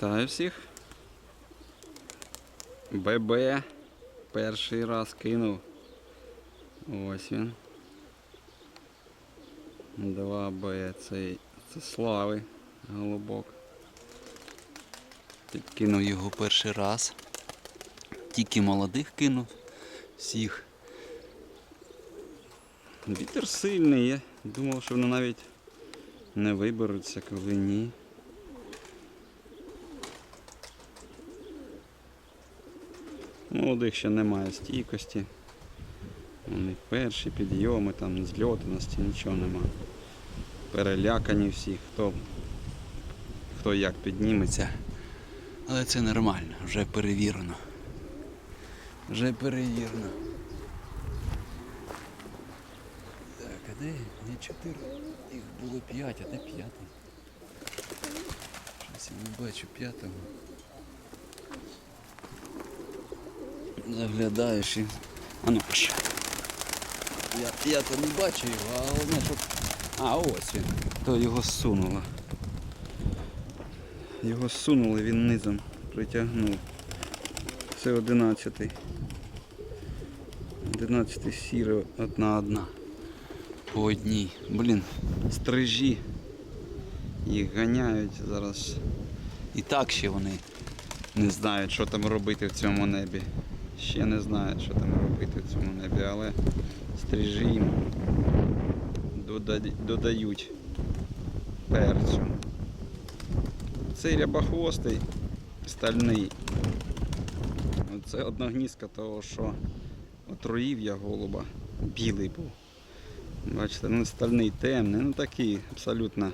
Вітаю всіх. ББ перший раз кинув. Ось він. 2Б це, це слави голубок. Підкинув його перший раз. Тільки молодих кинув всіх. Вітер сильний, я думав, що вони навіть не виберуться, коли ні. Молодих ще немає стійкості. Вони перші підйоми, там зльотності, нічого нема. Перелякані всі, хто, хто як підніметься. Але це нормально, вже перевірено. Вже перевірено. Так, а де? Не чотири. Їх було п'ять, а де п'ятий? Щось я не бачу п'ятого. Заглядаєш і. А ну. Я, я то не бачу його, а головне, щоб. А, ось він. То його сунуло. Його сунули, він низом притягнув. Це одинадцятий. Одинадцятий сіро одна одна. По одній. Блін, Стрижі. Їх ганяють зараз. і так ще вони. Не знають, що там робити в цьому небі. Ще не знають, що там робити в цьому небі, але стрижі їм додають перцю. Цей рябохвостий стальний. Це одногнізка того, що отруїв я голуба. Білий був. Бачите, ну стальний темний, ну такий абсолютно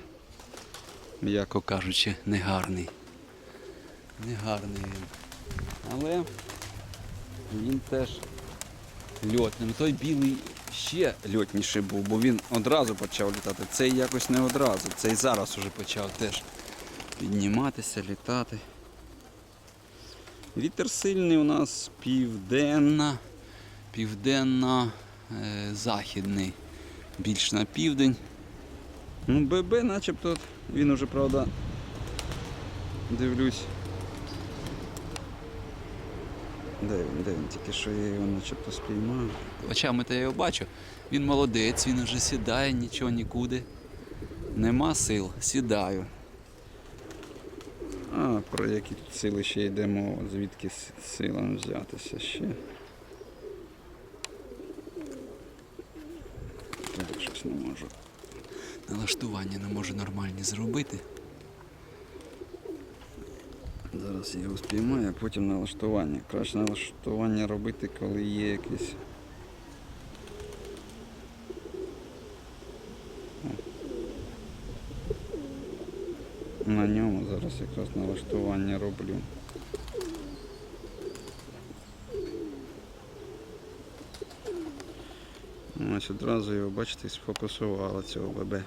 м'яко кажучи, негарний. Негарний він. Але він теж льотний. Ну, Той білий ще льотніший був, бо він одразу почав літати. Цей якось не одразу. Цей зараз уже почав теж підніматися, літати. Вітер сильний у нас південна. Південно е, західний. Більш на південь. Ну, ББ начебто він уже, правда, дивлюсь. Де він, де він? Тільки що я його начебто спіймав. Очами то я його бачу. Він молодець, він вже сідає, нічого нікуди. Нема сил, сідаю. А про які тут сили ще йде мова, звідки силам взятися ще. Так, щось не можу. Налаштування не можу нормальні зробити. Зараз я його спіймаю, а потім налаштування. Краще налаштування робити, коли є якісь. На ньому зараз якраз налаштування роблю. Ось одразу його, бачите, сфокусувало цього ББ.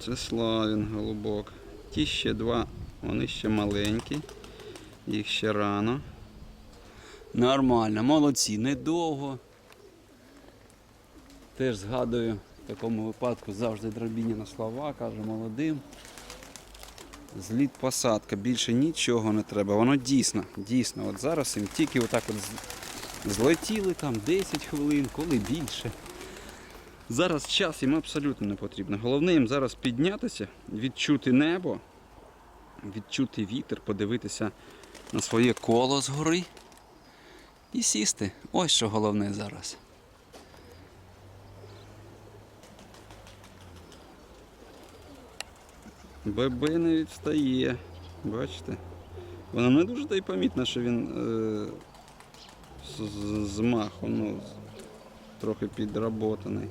Це Славін голубок. Ті ще два, вони ще маленькі, їх ще рано. Нормально, молодці, недовго. Теж згадую в такому випадку завжди дробініна слова, каже молодим. Зліт посадка, більше нічого не треба. Воно дійсно, дійсно, от зараз їм тільки отак от злетіли там 10 хвилин, коли більше. Зараз час їм абсолютно не потрібно. Головне їм зараз піднятися, відчути небо, відчути вітер, подивитися на своє коло. Коло згори і сісти. Ось що головне зараз. ББ не відстає. Бачите? Воно не дуже та й помітно, що він е, з, з- з маху, ну, трохи підработаний.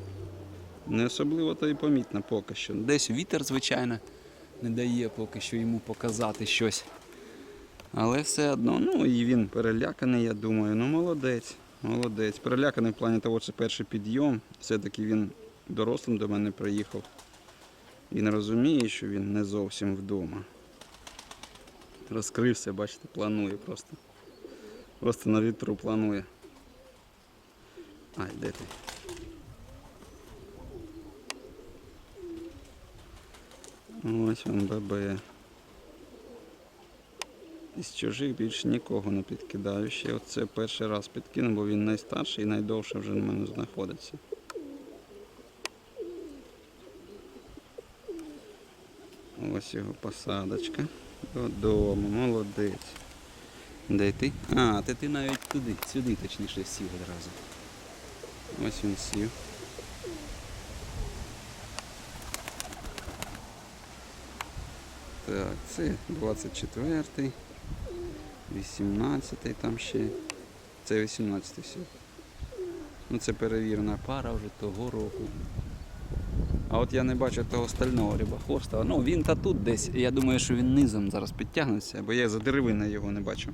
Не особливо то й помітно поки що. Десь вітер, звичайно, не дає поки що йому показати щось. Але все одно, ну і він переляканий, я думаю. Ну молодець, молодець. Переляканий в плані того, що перший підйом. Все-таки він дорослим до мене приїхав. Він розуміє, що він не зовсім вдома. Розкрився, бачите, планує просто. Просто на вітру планує. Ай, де ти? Ось він ББ. Із чужих більше нікого не підкидаю. Ще оце перший раз підкину, бо він найстарший і найдовше вже на мене знаходиться. Ось його посадочка. Додому, молодець. Де ти? А, ти, ти навіть туди, сюди точніше сів одразу. Ось він сів. Так, це 24-й, 18-й там ще. Це 18-й все. Ну це перевірена пара вже того року. А от я не бачу того стального рибохвоста. Ну він та тут десь. Я думаю, що він низом зараз підтягнеться, бо я за деревиною його не бачу.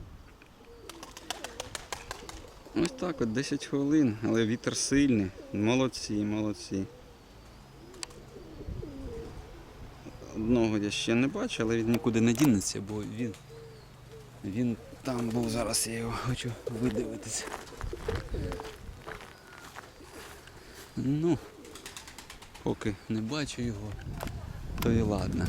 Ось так от 10 хвилин, але вітер сильний. Молодці, молодці. Одного я ще не бачу, але він нікуди не дінеться, бо він, він там був зараз, я його хочу видивитися. Ну, поки не бачу його, то і ладно.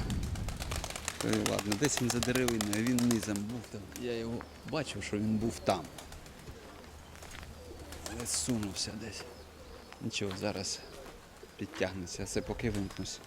То і ладно. Десь він за деревиною, він низом був там. Я його бачив, що він був там. Але зсунувся десь. Нічого, зараз підтягнеться, це поки вимкнусь.